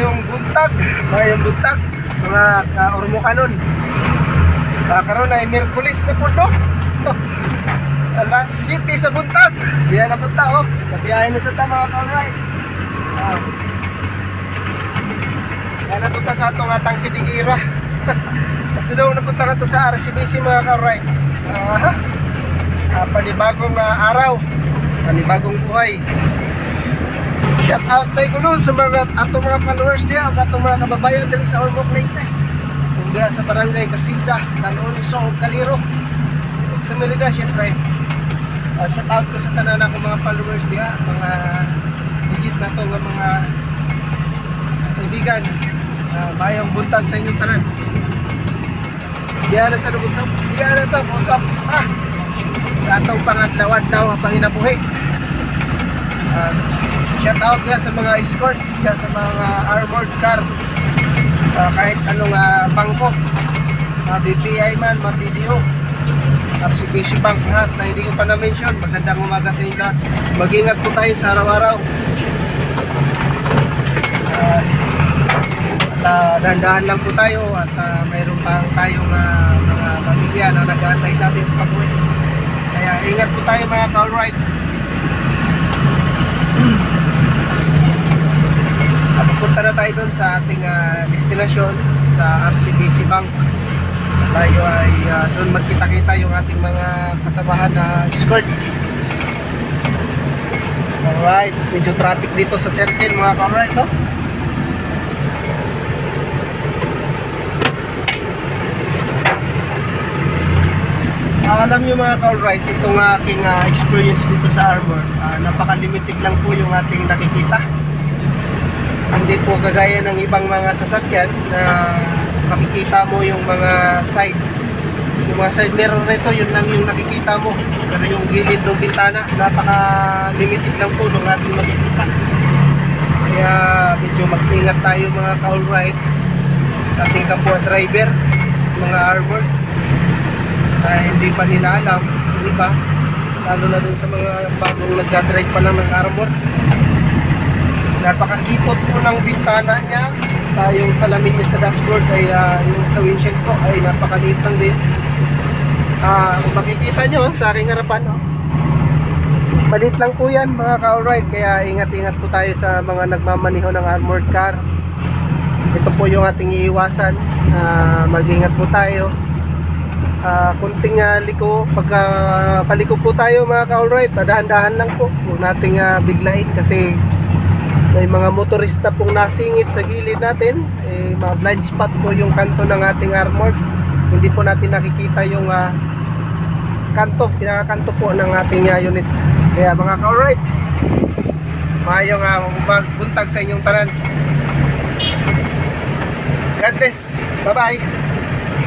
Mayong buntag, mayong buntag, mga ka-ormo kanon. Uh, karon ay Merkulis na po, no? Alas City sa buntag. Biya na punta, oh. Kabiyahin na sa ta, mga ka-alright. Ah. Yan na punta sa atong atang kinigira. Kasi daw napunta ka to sa RCBC, mga ka-alright. Ah, ah, panibagong ah, araw, panibagong buhay. Shout out tayo ko sa mga atong mga followers diya at atong mga kababayan dali sa Ormoc Leyte. Kung diya sa barangay Kasilda, Tanonso, Kaliro. Ug Sa Merida, syempre. Uh, shout out ko sa tanan akong mga followers diya, mga legit na to mga kaibigan. Uh, mayong buntag sa inyong tanan. Diya na sa usap, diya na sa usap. Ah, sa atong pangatlawan daw ang panginabuhi. Uh, shout out nga sa mga escort, sa mga armored car. Ah, kahit anong uh, bangko, mga BPI man, mga BDO, RCBC Bank lahat na hindi ko pa na-mention. Magandang umaga sa inyo. Mag-ingat po tayo sa araw-araw. At uh, dahan lang po tayo at ah, mayroon pang tayong ah, mga pamilya na nag-aantay sa atin sa pag-uwi. Kaya ingat po tayo mga ka-alright. At pupunta na tayo doon sa ating ah, destinasyon sa RCBC Bank. Tayo ay ah, doon magkita-kita yung ating mga kasamahan na escort. Alright, medyo traffic dito sa circle mga ka-alright, no? Alam niyo mga ka-alright, itong aking ah, experience dito sa Arbor, ah, napaka-limited lang po yung ating nakikita. Hindi po kagaya ng ibang mga sasakyan na makikita mo yung mga side. Yung mga side mirror nito, yun lang yung nakikita mo. Pero yung gilid ng bintana, napaka-limited lang po ng ating makikita. Kaya medyo mag-ingat tayo mga ka-alright sa ating kapwa driver, mga armor na hindi pa nila alam, di ba? Lalo na dun sa mga bagong nagdadrive pa ng armor. Napakakipot po ng bintana niya. Uh, yung salamin niya sa dashboard ay ah, yung sa windshield ko ay napakaliit lang din. Kung makikita nyo sa aking harapan, oh. Malit lang po yan mga ka-alright. Kaya ingat-ingat po tayo sa mga nagmamaniho ng armored car. Ito po yung ating iiwasan. Ah, mag-ingat po tayo ah kunting ah, liko pagka paliko po tayo mga ka-alright dahan-dahan lang po huwag nating ah, biglain kasi may mga motorista pong nasingit sa gilid natin. Eh, mga blind spot po yung kanto ng ating armored. Hindi po natin nakikita yung ah, kanto pinakakanto po ng ating ah, unit. Kaya mga ka-alright mayong uh, magbuntag sa inyong tanan. God bless. Bye bye